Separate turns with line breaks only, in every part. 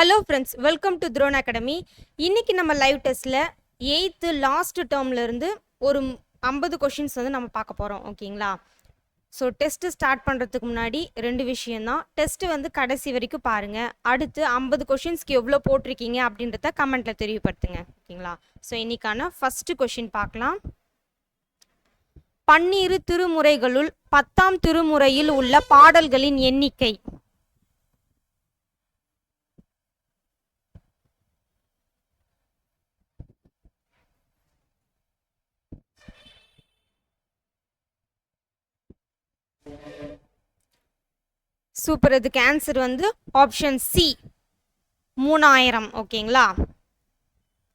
Hello friends welcome to Throne Academy இன்றைக்கி நம்ம live டெஸ்ட்டில் எயித்து லாஸ்ட்டு டேர்ம்லேருந்து ஒரு ஐம்பது கொஷின்ஸ் வந்து நம்ம பார்க்க போகிறோம் ஓகேங்களா ஸோ டெஸ்ட்டு ஸ்டார்ட் பண்ணுறதுக்கு முன்னாடி ரெண்டு விஷயந்தான் டெஸ்ட்டு வந்து கடைசி வரைக்கும் பாருங்கள் அடுத்து ஐம்பது கொஷின்ஸ்க்கு எவ்வளோ போட்டிருக்கீங்க அப்படின்றத கமெண்ட்டில் தெரியப்படுத்துங்க. ஓகேங்களா ஸோ இன்னைக்கான ஃபஸ்ட்டு கொஷின் பார்க்கலாம். பன்னிரு திருமுறைகளுள் பத்தாம் திருமுறையில் உள்ள பாடல்களின் எண்ணிக்கை. சூப்பர். இதுக்கு ஆன்சர் வந்து ஆப்ஷன் சி மூணாயிரம். ஓகேங்களா?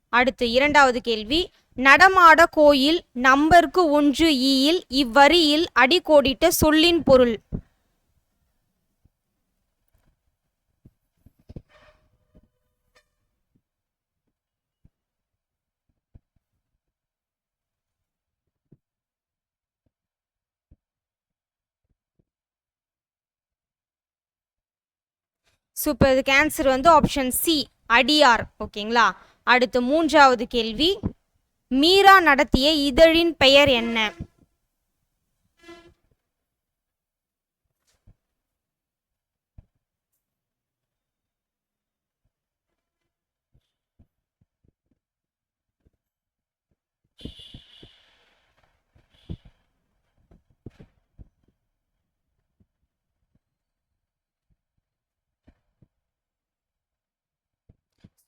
அடுத்து இரண்டாவது கேள்வி. நடமாட கோயில் நம்பருக்கு ஒன்று ஈயில் இவ்வரியில் அடிக்கோடிட்ட சொல்லின் பொருள். சூப்பர் இதுக்கு ஆன்சர் வந்து ஆப்ஷன் சி அடியார் ஓகேங்களா? அடுத்து மூன்றாவது கேள்வி மீரா நடத்திய இதழின் பெயர் என்ன?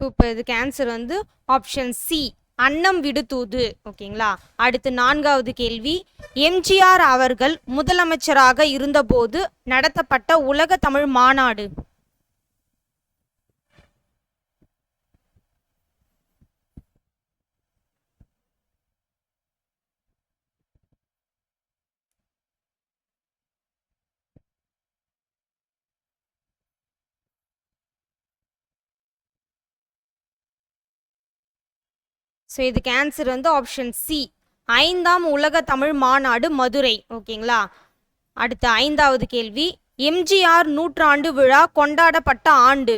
இப்போ இதுக்கு ஆன்சர் வந்து ஆப்ஷன் சி அன்னம் விடுதூது ஓகேங்களா? அடுத்து நான்காவது கேள்வி. எம்ஜிஆர் அவர்கள் முதலமைச்சராக இருந்தபோது நடத்தப்பட்ட உலக தமிழ் மாநாடு. ஸோ இதுக்கு ஆன்சர் வந்து ஆப்ஷன் சி ஐந்தாம் உலக தமிழ் மாநாடு மதுரை. ஓகேங்களா? அடுத்த ஐந்தாவது கேள்வி. எம்ஜிஆர் நூற்றாண்டு விழா கொண்டாடப்பட்ட ஆண்டு.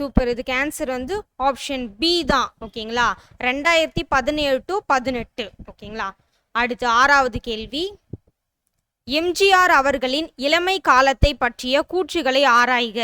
சூப்பர் இதுக்கு ஆன்சர் வந்து ஆப்ஷன் பி தான். ஓகேங்களா? ரெண்டாயிரத்தி பதினேழு டு பதினெட்டு. ஓகேங்களா? அடுத்து ஆறாவது கேள்வி. எம்ஜிஆர் அவர்களின் இளமை காலத்தை பற்றிய கூற்றுகளை ஆராய்க.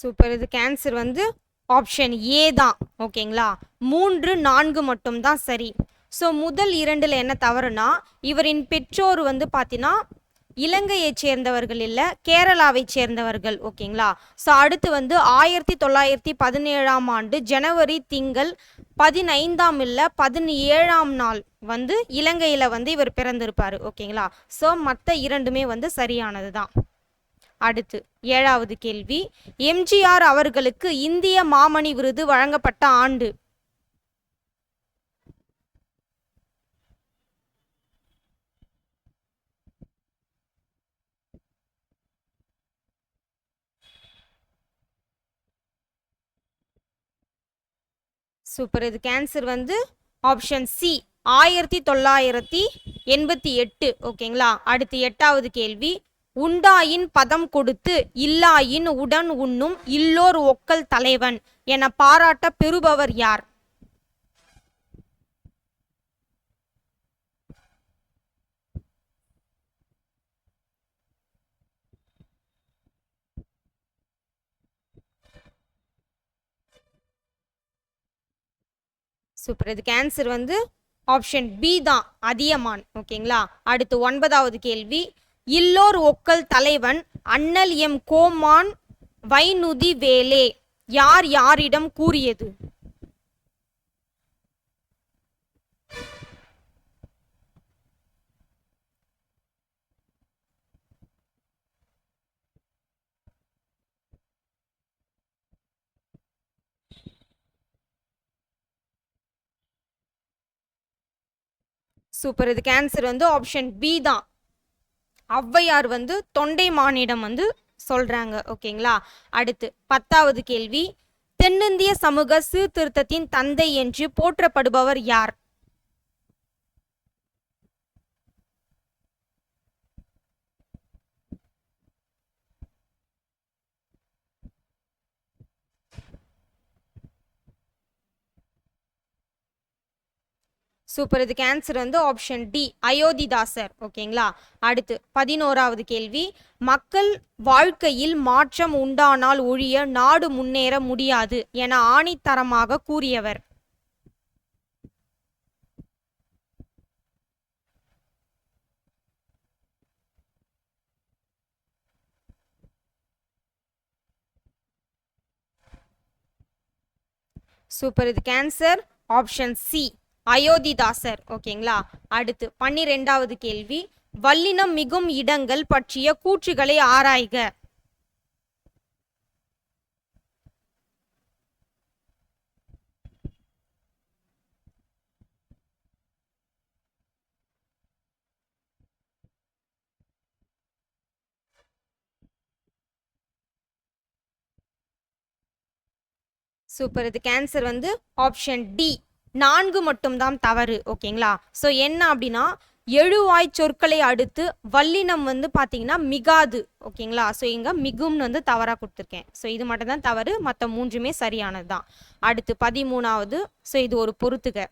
சூப்பர் இது கேன்சர் வந்து ஆப்ஷன் ஏ தான். ஓகேங்களா மூன்று நான்கு மட்டும் தான் சரி. ஸோ முதல் இரண்டில் என்ன தவறுனா இவரின் பெற்றோர் வந்து பார்த்தீங்கன்னா இலங்கையை சேர்ந்தவர்கள் இல்லை கேரளாவை சேர்ந்தவர்கள். ஓகேங்களா ஸோ அடுத்து வந்து ஆயிரத்தி தொள்ளாயிரத்தி பதினேழாம் ஆண்டு ஜனவரி திங்கள் பதினைந்தாம் இல்லை பதினேழாம் நாள் வந்து இலங்கையில் வந்து இவர் பிறந்திருப்பார். ஓகேங்களா ஸோ மற்ற இரண்டுமே வந்து சரியானது தான் அடுத்து ஏழாவது கேள்வி. எம்ஜிஆர் அவர்களுக்கு இந்திய மாமணி விருது வழங்கப்பட்ட ஆண்டு. சூப்பர் இதுக்கு ஆன்சர் வந்து ஆப்ஷன் சி ஆயிரத்தி தொள்ளாயிரத்தி எண்பத்தி எட்டு. ஓகேங்களா அடுத்து எட்டாவது கேள்வி. உண்டாயின் பதம் கொடுத்து இல்லாயின் உடன் உண்ணும் இல்லோர் ஒக்கல் தலைவன் என பாராட்ட பெறுபவர் யார்? சூப்பர். இதுக்கு ஆன்சர் வந்து ஆப்ஷன் பி தான் அதியமான். ஓகேங்களா அடுத்து ஒன்பதாவது கேள்வி. இல்லோர் ஒக்கல் தலைவன் அண்ணல் எம் கோமான் வைநுதி வேலே. யார் யாரிடம் கூறியது? சூப்பர். இதுக்கு ஆன்சர் வந்து ஆப்ஷன் பி தான். ஔவையார் வந்து தொண்டைமானிடம் வந்து சொல்றாங்க ஓகேங்களா? அடுத்து பத்தாவது கேள்வி. தென்னிந்திய சமூக சீர்திருத்தத்தின் தந்தை என்று போற்றப்படுபவர் யார்? சூப்பர். இதுக்கு ஆன்சர் வந்து ஆப்ஷன் டி அயோத்திதாசர். ஓகேங்களா? அடுத்து பதினோராவது கேள்வி. மக்கள் வாழ்க்கையில் மாற்றம் உண்டானால் ஒழிய நாடு முன்னேற முடியாது என ஆணித்தரமாக கூறியவர். சூப்பர். இதுக்கு ஆன்சர் ஆப்ஷன் சி அயோத்திதாசர் ஓகேங்களா? அடுத்து பன்னிரெண்டாவது கேள்வி. வல்லினம் மிகும் இடங்கள் பற்றிய கூற்றுகளை ஆராய்க. சூப்பர். இதுக்கு ஆன்சர் வந்து ஆப்ஷன் டி நான்கு மட்டும்தான் தவறு ஓகேங்களா? ஸோ என்ன அப்படின்னா எழுவாய் சொற்களை அடுத்து வல்லினம் வந்து பார்த்தீங்கன்னா மிகாது ஓகேங்களா? ஸோ இங்கே மிகும்னு வந்து தவறாக கொடுத்துருக்கேன். ஸோ இது மட்டும்தான் தவறு மற்ற மூன்றுமே சரியானது தான் அடுத்து பதிமூணாவது ஸோ இது ஒரு பொறுத்துக.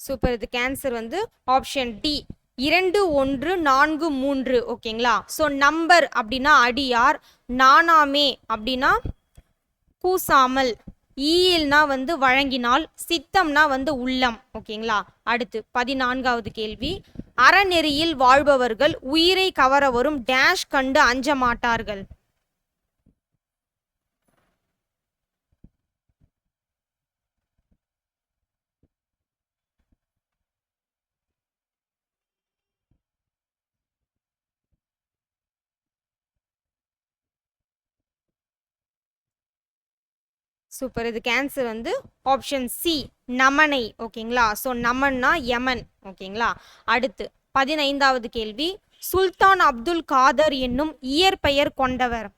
சூப்பர் இது கேன்சர் வந்து ஆப்ஷன் டி இரண்டு ஒன்று நான்கு மூன்று ஓகேங்களா ஸோ நம்பர் அப்படின்னா அடியார் நானாமே அப்படின்னா கூசாமல். E ஈயில்னா வந்து வழங்கினால் சித்தம்னா வந்து உள்ளம் ஓகேங்களா அடுத்து பதினான்காவது கேள்வி. அறநெறியில் வாழ்பவர்கள் உயிரை கவர வரும் டேஷ் கண்டு அஞ்ச மாட்டார்கள். சூப்பர் இது கேன்சர் வந்து ஆப்ஷன் சி நமனை ஓகேங்களா? ஸோ நமன்னா யமன் ஓகேங்களா? அடுத்து பதினைந்தாவது கேள்வி. சுல்தான் அப்துல் காதர் என்னும் இயற்பெயர் கொண்டவர்.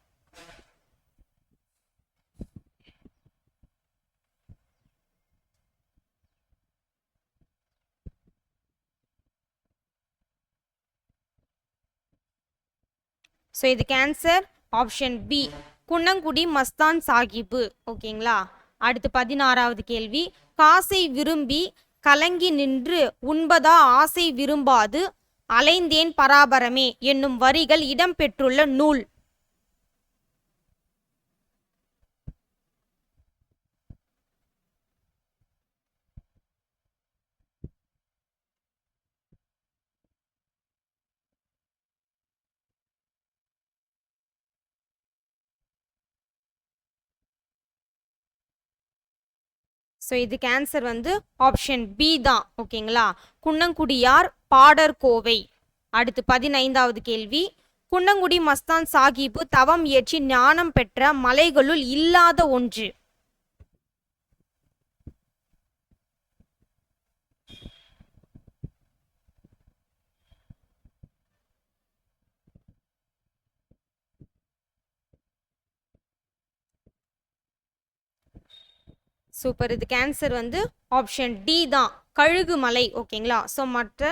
ஸோ இது answer option B Kunnangudi Mastan Sahib ஓகேங்களா? அடுத்து பதினாறாவது கேள்வி. காசை விரும்பி கலங்கி நின்று உண்பதா ஆசை விரும்பாது? அலைந்தேன் பராபரமே என்னும் வரிகள் இடம்பெற்றுள்ள நூல். ஸோ இதுக்கு ஆன்சர் வந்து ஆப்ஷன் பி தான் ஓகேங்களா குன்னங்குடியார் பாடர் கோவை. அடுத்து பதினைந்தாவது கேள்வி. குன்னங்குடி மஸ்தான் சாஹிபு தவம் இயற்றி ஞானம் பெற்ற மலைகளுள் இல்லாத ஒன்று. சூப்பர். இதுக்கு ஆன்சர் வந்து ஆப்ஷன் டி தான். கழுகு மலை ஓகேங்களா ஸோ மற்ற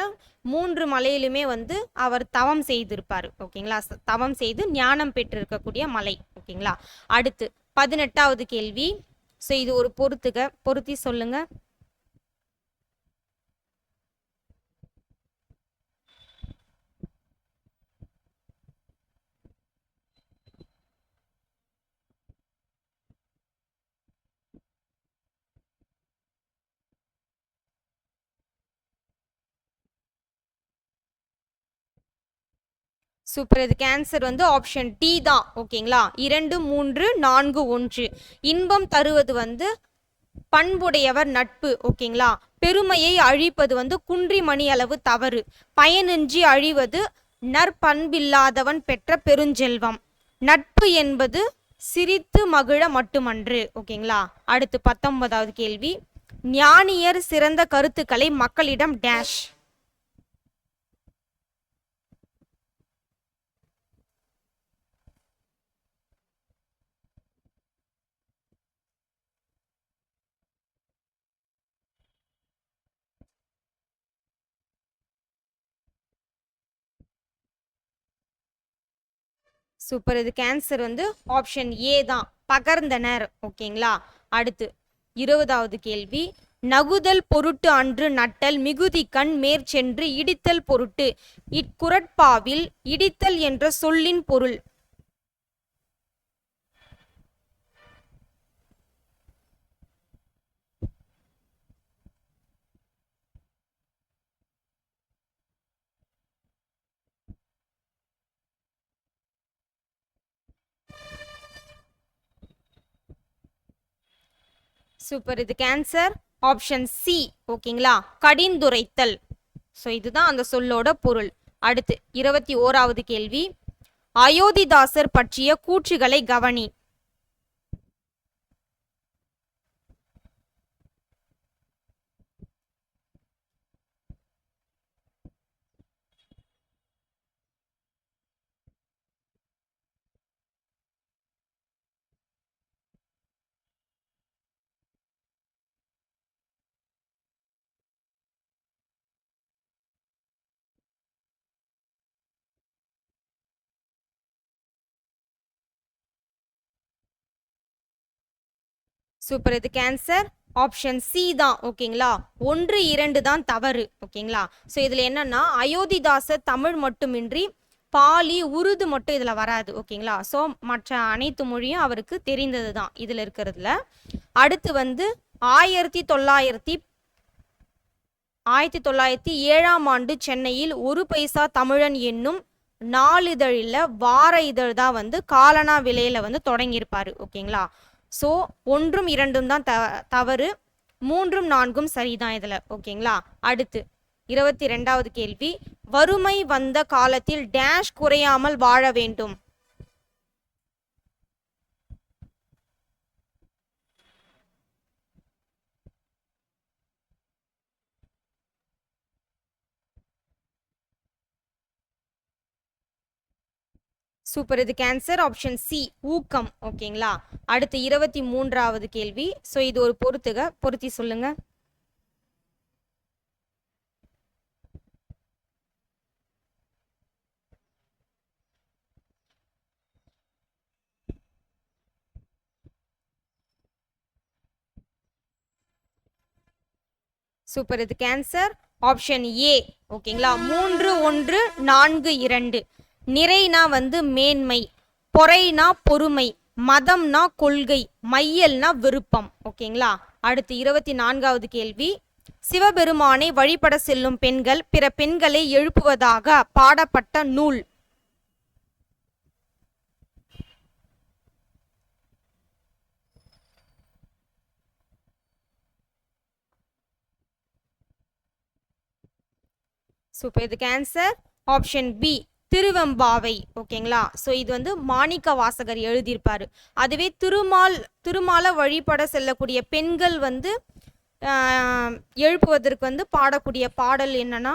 மூன்று மலையிலுமே வந்து அவர் தவம் செய்திருப்பார் ஓகேங்களா தவம் செய்து ஞானம் பெற்றிருக்கக்கூடிய மலை ஓகேங்களா அடுத்து பதினெட்டாவது கேள்வி. ஸோ இது ஒரு பொறுத்துக பொருத்தி சொல்லுங்கள் சூப்பர். இதுக்கு ஆன்சர் வந்து ஆப்ஷன் டி தான். ஓகேங்களா? இரண்டு மூன்று நான்கு ஒன்று. இன்பம் தருவது வந்து பண்புடையவர் நட்பு. ஓகேங்களா? பெருமையை அழிப்பது வந்து குன்றி மணி அளவு தவறு. பயனின்றி அழிவது நற்பண்பில்லாதவன் பெற்ற பெருஞ்செல்வம். நட்பு என்பது சிரித்து மகிழ மட்டுமன்று. ஓகேங்களா? அடுத்து பத்தொன்பதாவது கேள்வி. ஞானியர் சிறந்த கருத்துக்களை மக்களிடம் டேஷ் சூப்பர் இது கேன்சர் வந்து ஆப்ஷன் ஏ தான். பகர்ந்தனர். ஓகேங்களா? அடுத்து இருபதாவது கேள்வி. நகுதல் பொருட்டு அன்று நட்டல் மிகுதி கண் மேற்சென்று இடித்தல் பொருட்டு. இக்குரட்பாவில் இடித்தல் என்ற சொல்லின் பொருள். சூப்பர் இது கேன்சர் ஆப்ஷன் சி ஓகேங்களா? கடிந்துரைத்தல். ஸோ இதுதான் அந்த சொல்லோட பொருள். அடுத்து இருபத்தி ஓராவது கேள்வி. அயோத்திதாசர் பற்றிய கூற்றுகளை கவனி. சூப்பர் இது கேன்சர் ஆப்ஷன் சி தான் ஓகேங்களா ஒன்று இரண்டு தான் தவறு ஓகேங்களா ஸோ இதில் என்னன்னா அயோத்திதாசர் தமிழ் மட்டுமின்றி பாலி உருது மட்டும் இதில் வராது ஓகேங்களா ஸோ மற்ற அனைத்து மொழியும் அவருக்கு தெரிந்தது தான் இதில் இருக்கிறதுல. அடுத்து வந்து ஆயிரத்தி தொள்ளாயிரத்தி ஆயிரத்தி தொள்ளாயிரத்தி ஏழாம் ஆண்டு சென்னையில் ஒரு பைசா தமிழன் என்னும் நாளிதழில் வார இதழ் தான் வந்து காலனா விலையில வந்து தொடங்கியிருப்பாரு ஓகேங்களா ஸோ ஒன்றும் இரண்டும் தான் த தவறு. மூன்றும் நான்கும் சரிதான் இதில். ஓகேங்களா? அடுத்து இருபத்தி ரெண்டாவது கேள்வி. வறுமை வந்த காலத்தில் டேஷ் குறையாமல் வாழ வேண்டும். சூப்பர். இது கேன்சர் ஆப்ஷன் சி ஊக்கம் ஓகேங்களா? அடுத்து இருபத்தி மூன்றாவது கேள்வி. ஸோ இது ஒரு பொறுத்துக. பொருத்தி சொல்லுங்க. சூப்பர். இது கேன்சர் ஆப்ஷன் ஏ ஓகேங்களா? மூன்று ஒன்று நான்கு இரண்டு. நிறைனா வந்து மேன்மை பொறைனா பொறுமை மதம்னா கொள்கை மையல்னா விருப்பம். ஓகேங்களா? அடுத்து இருபத்தி நான்காவது கேள்வி. சிவபெருமானை வழிபட செல்லும் பெண்கள் பிற பெண்களை எழுப்புவதாக பாடப்பட்ட நூல். சூப்பர் இதுக்கு ஆன்சர் ஆப்ஷன் பி திருவெம்பாவை ஓகேங்களா? ஸோ இது வந்து மாணிக்க வாசகர் எழுதியிருப்பார். அதுவே திருமால் திருமாலை வழிபட செல்லக்கூடிய பெண்கள் வந்து எழுப்புவதற்கு வந்து பாடக்கூடிய பாடல் என்னன்னா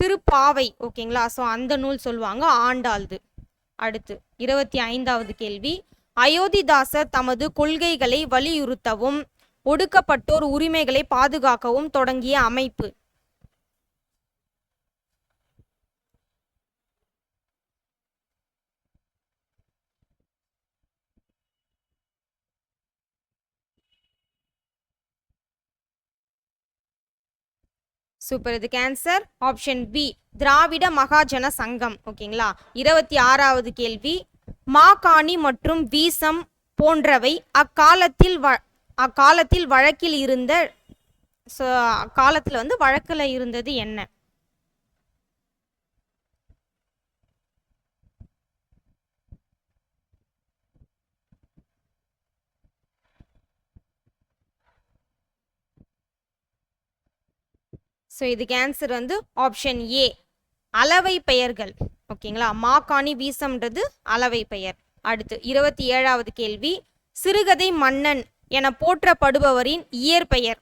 திருப்பாவை ஓகேங்களா? ஸோ அந்த நூல் சொல்லுவாங்க ஆண்டாள்து. அடுத்து இருபத்தி ஐந்தாவது கேள்வி. அயோத்திதாசர் தமது கொள்கைகளை வலியுறுத்தவும் ஒடுக்கப்பட்டோர் உரிமைகளை பாதுகாக்கவும் தொடங்கிய அமைப்பு. சூப்பர் இது கேன்சர் ஆப்ஷன் பி திராவிட மகாஜன சங்கம். ஓகேங்களா? இருபத்தி ஆறாவது கேள்வி. மாகாணி மற்றும் வீசம் போன்றவை அக்காலத்தில் வ அக்காலத்தில் வழக்கில் இருந்த ஸோ அக்காலத்தில் வந்து வழக்கில் இருந்தது என்ன? ஸோ இதுக்கு ஆன்சர் வந்து ஆப்ஷன் ஏ அளவை பெயர்கள். ஓகேங்களா மாக்காணி வீசம்ன்றது அளவை பெயர். அடுத்து இருபத்தி ஏழாவது கேள்வி சிறுகதை மன்னன் என போற்றப்படுபவரின் இயற்பெயர்.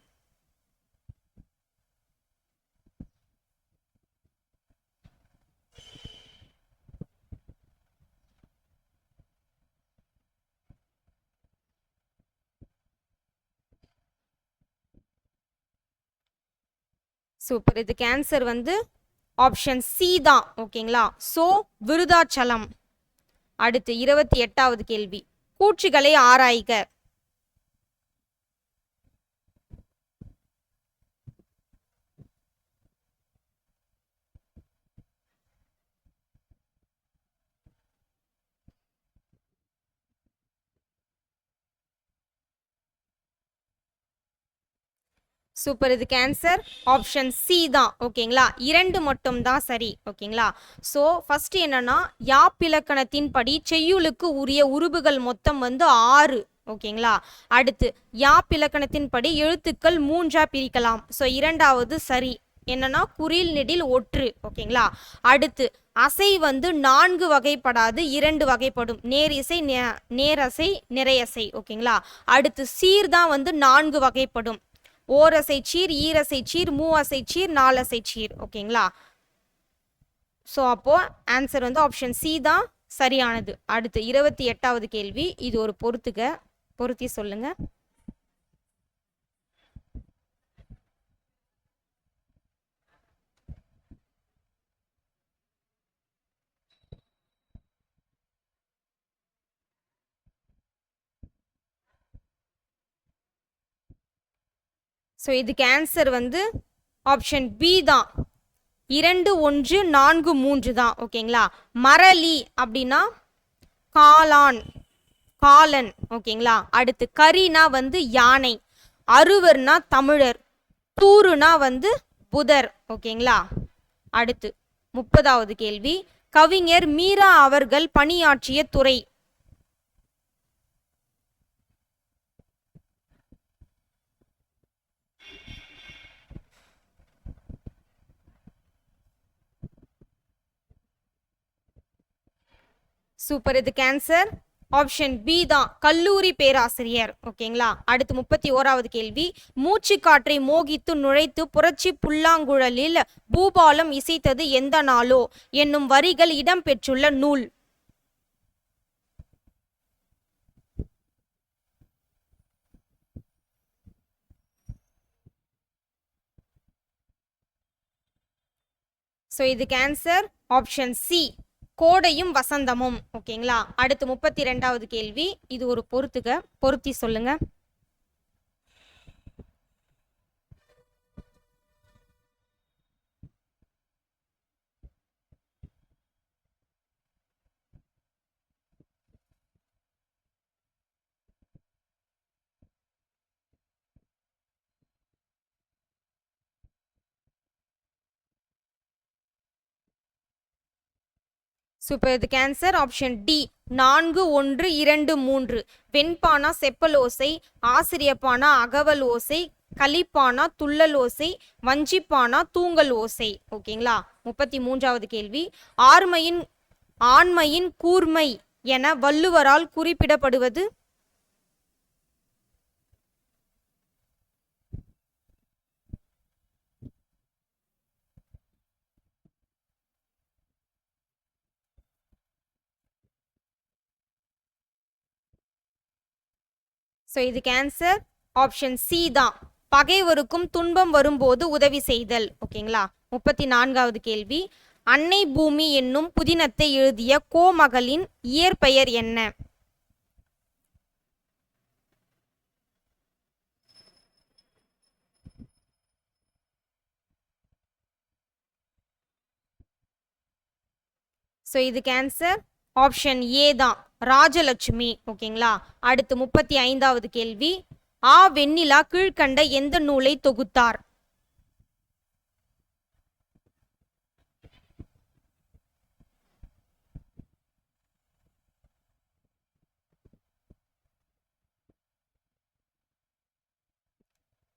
சூப்பர். இதுக்கு ஆன்சர் வந்து ஆப்ஷன் சி தான். ஓகேங்களா? சோ விருதாச்சலம். அடுத்து இருபத்தி எட்டாவது கேள்வி. கூற்றுகளை ஆராய்க. சூப்பர் இதுக்கு ஆன்சர் ஆப்ஷன் சி தான். ஓகேங்களா இரண்டு மட்டும் தான் சரி. ஓகேங்களா ஸோ ஃபர்ஸ்ட் என்னன்னா யாப்பிலக்கணத்தின்படி செய்யுளுக்கு உரிய உருபுகள் மொத்தம் வந்து ஆறு. ஓகேங்களா அடுத்து யாப்பிலக்கணத்தின்படி எழுத்துக்கள் மூன்றா பிரிக்கலாம். ஸோ இரண்டாவது சரி. என்னன்னா குறில் நெடில் ஒற்று. ஓகேங்களா அடுத்து அசை வந்து நான்கு வகைப்படாது இரண்டு வகைப்படும். நேரிசை நே- நேரசை நிறையசை ஓகேங்களா அடுத்து சீர் தான் வந்து நான்கு வகைப்படும். ஓரசை சீர் ஈரசை சீர் மூவசை சீர் நாலசை சீர். ஓகேங்களா? ஸோ அப்போ ஆன்சர் வந்து ஆப்ஷன் சி தான் சரியானது. அடுத்து இருபத்தி எட்டாவது கேள்வி. இது ஒரு பொறுத்துக்க பொருத்தி சொல்லுங்கள் ஸோ இதுக்கு ஆன்சர் வந்து ஆப்ஷன் பி தான். இரண்டு ஒன்று நான்கு மூன்று தான். ஓகேங்களா மரளி அப்படின்னா காளான் காலன். ஓகேங்களா அடுத்து கரினா வந்து யானை. அருவர்னா தமிழர். தூருனா வந்து புதர். ஓகேங்களா அடுத்து முப்பதாவது கேள்வி. கவிஞர் மீரா அவர்கள் பணியாற்றிய துறை. சூப்பர் இது கேன்சர் ஆப்ஷன் பி தான். கல்லூரி பேராசிரியர். ஓகேங்களா? அடுத்து முப்பத்தி ஓராவது கேள்வி. மூச்சு காற்றை மோகித்து நுழைத்து புரட்சி புல்லாங்குழலில் பூபாலம் இசைத்தது எந்த நாளோ? என்னும் வரிகள் இடம்பெற்றுள்ள நூல். ஸோ இதுக்கு ஆன்சர் ஆப்ஷன் சி கோடையும் வசந்தமும் ஓகேங்களா? அடுத்து முப்பத்தி ரெண்டாவது கேள்வி. இது ஒரு பொறுத்துக பொருத்தி சொல்லுங்க. சூப்பர். இது கேன்சர் ஆப்ஷன் டி. நான்கு ஒன்று இரண்டு மூன்று. வெண்பானா செப்பல் ஓசை. ஆசிரியப்பானா அகவல் ஓசை. கலிப்பானா துள்ளல் ஓசை. வஞ்சிப்பானா தூங்கல் ஓசை. ஓகேங்களா? முப்பத்தி மூன்றாவது கேள்வி. ஆர்மையின் ஆண்மையின் கூர்மை என வள்ளுவரால் குறிப்பிடப்படுவது ஸோ இதுக்கு ஆன்சர் ஆப்ஷன் சி தான். பகைவருக்கும் துன்பம் வரும்போது உதவி செய்தல். ஓகேங்களா முப்பத்தி நான்காவது கேள்வி. அன்னை பூமி என்னும் புதினத்தை எழுதிய கோமகளின் இயற்பெயர் என்ன? ஸோ இதுக்கு ஆன்சர் ஆப்ஷன் ஏ தான். ராஜலட்சுமி ஓகேங்களா? அடுத்து முப்பத்தி ஐந்தாவது கேள்வி. ஆ வெண்ணிலா கீழ்கண்ட எந்த நூலை தொகுத்தார்?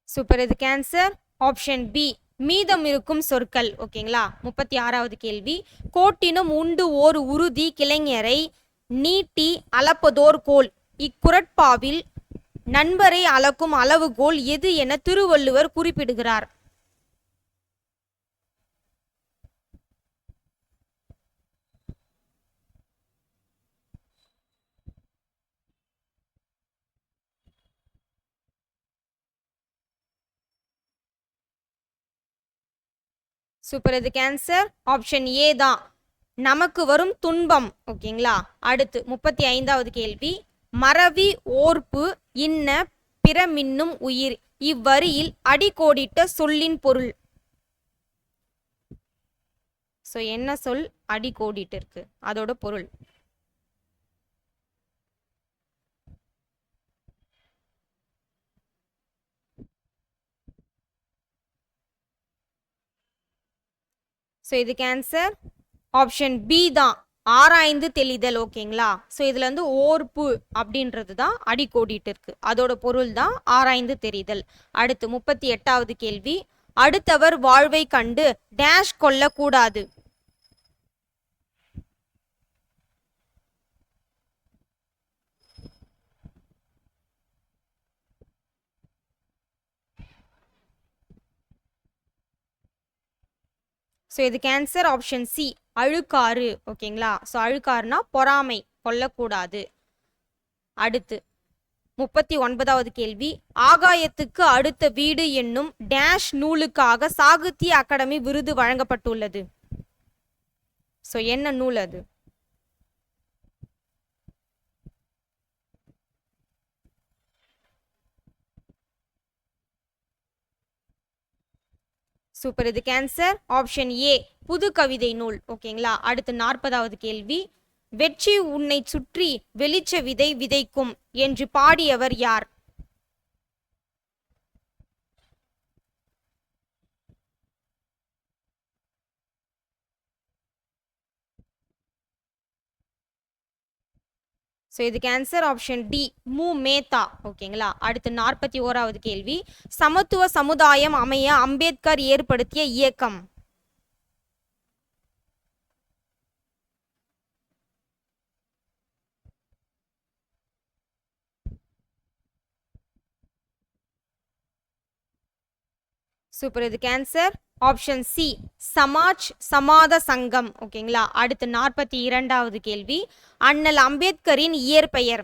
சூப்பர் இதுக்கு ஆன்சர் ஆப்ஷன் பி மீதம் இருக்கும் சொற்கள் ஓகேங்களா? முப்பத்தி ஆறாவது கேள்வி. கோட்டினும் உண்டு ஓர் உறுதி கிளைஞரை நீட்டி அளப்பதோர் கோல். இக்குரட்பாவில் நண்பரை அளக்கும் அளவுகோல் எது என திருவள்ளுவர் குறிப்பிடுகிறார். சூப்பர் இதுக்கு ஆன்சர் ஆப்ஷன் ஏ தான். நமக்கு வரும் துன்பம் ஓகேங்களா? அடுத்து முப்பத்தி ஐந்தாவது கேள்வி. மறவி ஓர்ப்பு இன்ன பிறமின்னும் உயிர். இவ்வரியில் அடிக்கோடிட்ட சொல்லின் பொருள். ஸோ என்ன சொல்? அடிக்கோடிட்டு இருக்கு அதோட பொருள். ஸோ இதுக்கு ஆன்சர் ஆப்ஷன் பி தான். ஆராய்ந்து தெளிதல் ஓகேங்களா? ஸோ இதில் வந்து ஓர்ப்பு அப்படின்றது தான் அடிக்கோடிட்டு இருக்கு. அதோட பொருள் தான் ஆராய்ந்து தெரிதல் அடுத்து முப்பத்தி எட்டாவது கேள்வி. அடுத்தவர் வாழ்வை கண்டு டேஷ் கொள்ளக்கூடாது. ஸோ இதுக்கு ஆன்சர் ஆப்ஷன் சி அழுக்காறு ஓகேங்களா? ஸோ அழுக்காறுனா பொறாமை கொல்லக்கூடாது. அடுத்து முப்பத்தி ஒன்பதாவது கேள்வி. ஆகாயத்துக்கு அடுத்த வீடு என்னும் டேஷ் நூலுக்காக சாகித்ய அகாடமி விருது வழங்கப்பட்டுள்ளது. ஸோ என்ன நூல் அது? சூப்பர் இது கேன்சர் ஆப்ஷன் ஏ புது கவிதை நூல். ஓகேங்களா அடுத்து நாற்பதாவது கேள்வி. வெற்றி உன்னை சுற்றி வெளிச்ச விதை விதைக்கும் என்று பாடியவர் யார்? ஸோ இதுக்கு ஆன்சர் ஆப்ஷன் டி மு மேத்தா ஓகேங்களா அடுத்து நாற்பத்தி ஓராவது கேள்வி. சமத்துவ சமுதாயம் அமைய அம்பேத்கர் ஏற்படுத்திய இயக்கம். சூப்பர் இதுக்கு answer option C Samaj Samatha Sangam. ஓகேங்களா? அடுத்து நாற்பத்தி இரண்டாவது கேள்வி. அண்ணல் அம்பேத்கரின் இயற்பெயர்.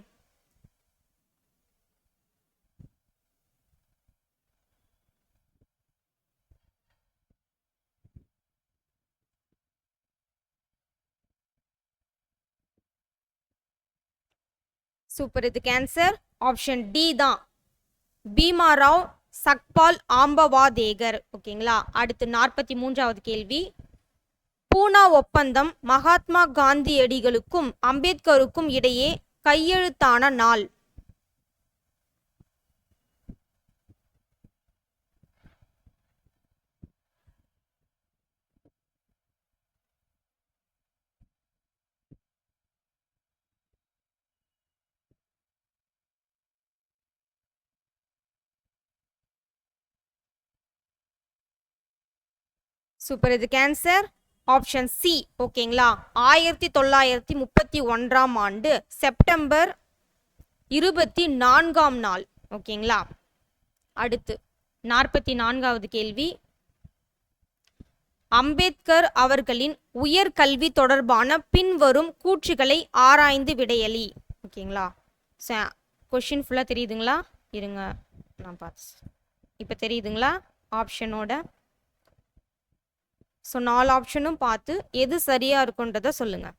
சூப்பர் இதுக்கு ஆன்சர் ஆப்ஷன் டி தான். பீமா ராவ் சக்பால் ஆம்பவாதேகர். ஓகேங்களா? அடுத்து நாற்பத்தி மூன்றாவது கேள்வி. பூனா ஒப்பந்தம் மகாத்மா காந்தியடிகளுக்கும் அம்பேத்கருக்கும் இடையே கையெழுத்தான நாள். சூப்பர் இது கேன்சர் ஆப்ஷன் சி ஓகேங்களா? ஆயிரத்தி தொள்ளாயிரத்தி முப்பத்தி ஒன்றாம் ஆண்டு செப்டம்பர் இருபத்தி நான்காம் நாள் ஓகேங்களா? அடுத்து நாற்பத்தி நான்காவது கேள்வி. அம்பேத்கர் அவர்களின் உயர்கல்வி தொடர்பான பின்வரும் கூற்றுகளை ஆராய்ந்து விடையளி ஓகேங்களா? கொஷின் ஃபுல்லாக தெரியுதுங்களா? இருங்க நான் பார்த்து இப்போ தெரியுதுங்களா? ஆப்ஷனோட ஸோ நாலு ஆப்ஷனும் பார்த்து எது சரியாக இருக்குன்றத சொல்லுங்கள்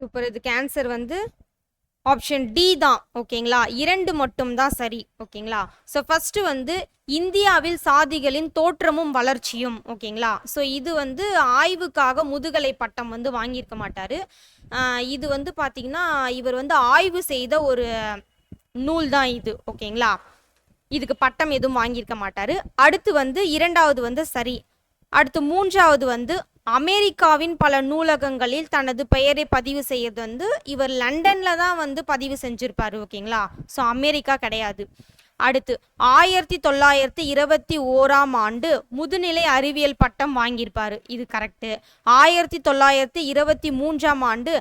சூப்பர் இது கேன்சர் வந்து ஆப்ஷன் டி தான் ஓகேங்களா இரண்டு மட்டும் தான் சரி ஓகேங்களா ஸோ ஃபஸ்ட்டு வந்து இந்தியாவில் சாதிகளின் தோற்றமும் வளர்ச்சியும் ஓகேங்களா ஸோ இது வந்து ஆய்வுக்காக முதுகலை பட்டம் வந்து வாங்கியிருக்க மாட்டார். இது வந்து பார்த்திங்கன்னா இவர் வந்து ஆய்வு செய்த ஒரு நூல் தான் இது ஓகேங்களா இதுக்கு பட்டம் எதுவும் வாங்கியிருக்க மாட்டார். அடுத்து வந்து இரண்டாவது வந்து சரி அடுத்து மூன்றாவது வந்து அமெரிக்காவின் பல நூலகங்களில் தனது பெயரை பதிவு செய்யறது வந்து இவர் லண்டன்ல தான் வந்து பதிவு செஞ்சிருப்பாரு ஓகேங்களா? ஸோ அமெரிக்கா கிடையாது. அடுத்து ஆயிரத்தி தொள்ளாயிரத்தி இருபத்தி ஓராம் ஆண்டு முதுநிலை அறிவியல் பட்டம் வாங்கியிருப்பாரு. இது கரெக்டு ஆயிரத்தி தொள்ளாயிரத்தி இருபத்தி மூன்றாம் ஆண்டு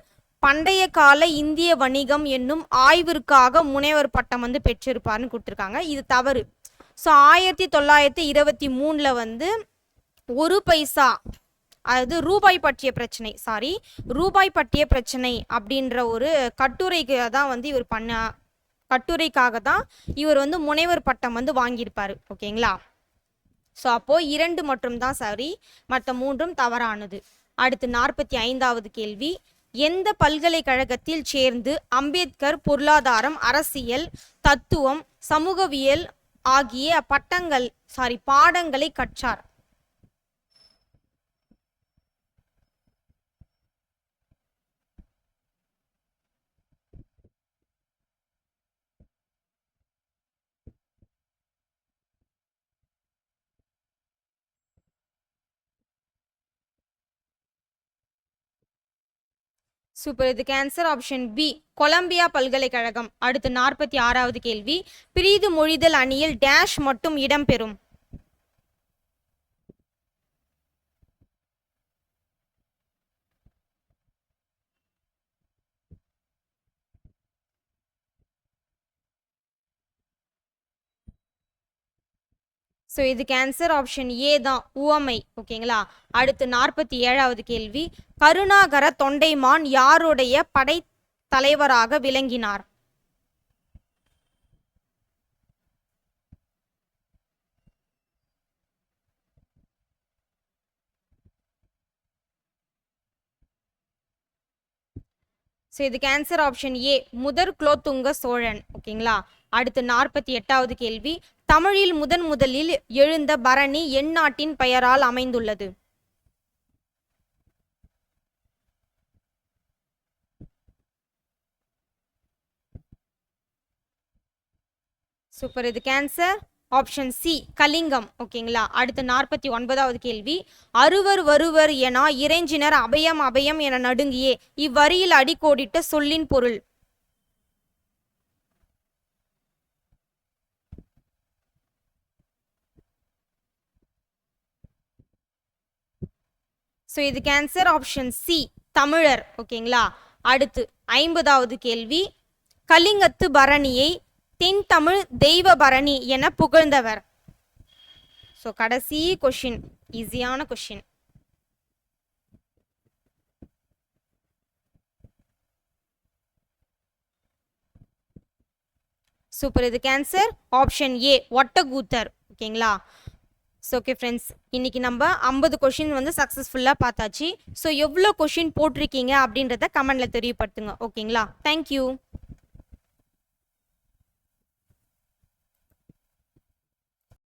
பண்டைய கால இந்திய வணிகம் என்னும் ஆய்விற்காக முனைவர் பட்டம் வந்து பெற்றிருப்பாருன்னு கொடுத்துருக்காங்க. இது தவறு. ஸோ ஆயிரத்தி தொள்ளாயிரத்தி இருபத்தி மூணில் வந்து ஒரு பைசா அதாவது ரூபாய் பற்றிய பிரச்சனை சாரி ரூபாய் பற்றிய பிரச்சனை அப்படின்ற ஒரு கட்டுரைக்கு தான் வந்து இவர் பண்ண கட்டுரைக்காக தான் இவர் வந்து முனைவர் பட்டம் வந்து வாங்கியிருப்பார் ஓகேங்களா? ஸோ அப்போது இரண்டு மட்டும் தான் சரி மற்ற மூன்றும் தவறானது. அடுத்து நாற்பத்தி ஐந்தாவது கேள்வி எந்த பல்கலைக்கழகத்தில் சேர்ந்து அம்பேத்கர் பொருளாதாரம் அரசியல் தத்துவம் சமூகவியல் ஆகிய பட்டங்கள் சாரி பாடங்களை கற்றார்? சூப்பர் இதுக்கு ஆன்சர் ஆப்ஷன் பி கொலம்பியா பல்கலைக்கழகம். அடுத்து நாற்பத்தி ஆறாவது கேள்வி. பிரிது மொழிதல் அணியில் டேஷ் மட்டும் இடம்பெறும் ஸோ இதுக்கு ஆன்சர் ஆப்ஷன் ஏ தான். உவமை. ஓகேங்களா? அடுத்து நாற்பத்தி ஏழாவது கேள்வி. கருணாகர தொண்டைமான் யாருடைய படை தலைவராக விளங்கினார்? ஸோ இதுக்கு ஆன்சர் ஆப்ஷன் ஏ முதற் குலோத்துங்க சோழன். ஓகேங்களா? அடுத்து நாற்பத்தி எட்டாவது கேள்வி. தமிழில் முதன் முதலில் எழுந்த பரணி எந்நாட்டின் பெயரால் அமைந்துள்ளது. சூப்பர் இது கேன்சர் ஆப்ஷன் சி கலிங்கம். ஓகேங்களா அடுத்து நாற்பத்தி ஒன்பதாவது கேள்வி. அறுவர் வருவர் என இறைஞ்சினர் அபயம் அபயம் என நடுங்கியே. இவ்வரியில் அடிக்கோடிட்ட சொல்லின் பொருள். ஸோ இதுக்கு ஆன்சர் ஆப்ஷன் சி தமிழர் ஓகேங்களா அடுத்து ஐம்பதாவது கேள்வி. கலிங்கத்து பரணியை தென் தமிழ் தெய்வ பரணி என புகழ்ந்தவர். ஸோ கடைசி கொஷின் ஈஸியான கொஷின் சூப்பர் இது கேன்சர் ஆப்ஷன் ஏ ஒட்டகூத்தர் ஓகேங்களா ஸோ ஓகே ஃப்ரெண்ட்ஸ் இன்றைக்கி நம்ம ஐம்பது கொஷின் வந்து சக்ஸஸ்ஃபுல்லாக பார்த்தாச்சு. ஸோ எவ்வளோ கொஷின் போட்டிருக்கீங்க அப்படின்றத கமெண்டில் தெரியப்படுத்துங்க. ஓகேங்களா தேங்க்யூ